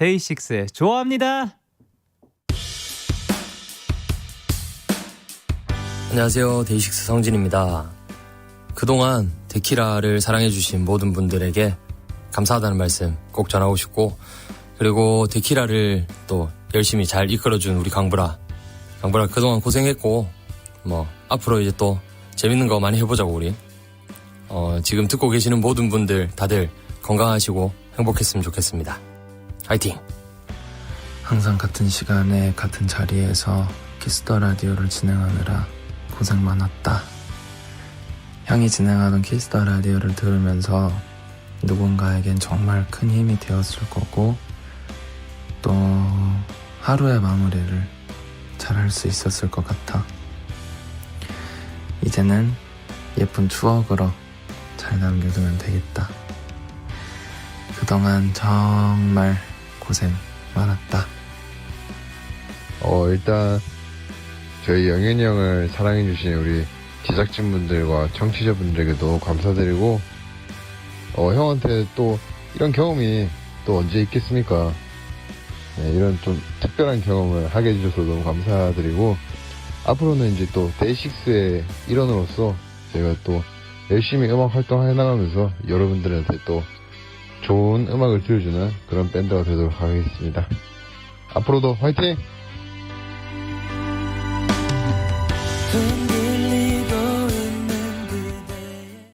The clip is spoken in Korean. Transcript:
데이식스의 좋아합니다. 안녕하세요. 데이식스 성진입니다. 그동안 데키라를 사랑해주신 모든 분들에게 감사하다는 말씀 꼭 전하고 싶고, 그리고 데키라를 또 열심히 잘 이끌어준 우리 강브라. 강브라 그동안 고생했고, 뭐, 앞으로 이제 또 재밌는 거 많이 해보자고, 우리. 어, 지금 듣고 계시는 모든 분들 다들 건강하시고 행복했으면 좋겠습니다. 화이팅! 항상 같은 시간에 같은 자리에서 키스터 라디오를 진행하느라 고생 많았다. 형이 진행하던 키스터 라디오를 들으면서 누군가에겐 정말 큰 힘이 되었을 거고 또 하루의 마무리를 잘 할 수 있었을 것 같아. 이제는 예쁜 추억으로 잘 남겨두면 되겠다. 그동안 정말 고생 많았다. 어, 일단, 저희 영현이 형을 사랑해주신 우리 제작진분들과 청취자분들에게도 감사드리고, 어, 형한테 또 이런 경험이 또 언제 있겠습니까? 네, 이런 좀 특별한 경험을 하게 해주셔서 너무 감사드리고, 앞으로는 이제 또 데이식스의 일원으로서 제가 또 열심히 음악 활동해 나가면서 여러분들한테 또 좋은 음악을 들려주는 그런 밴드가 되도록 하겠습니다. 앞으로도 화이팅! 흔들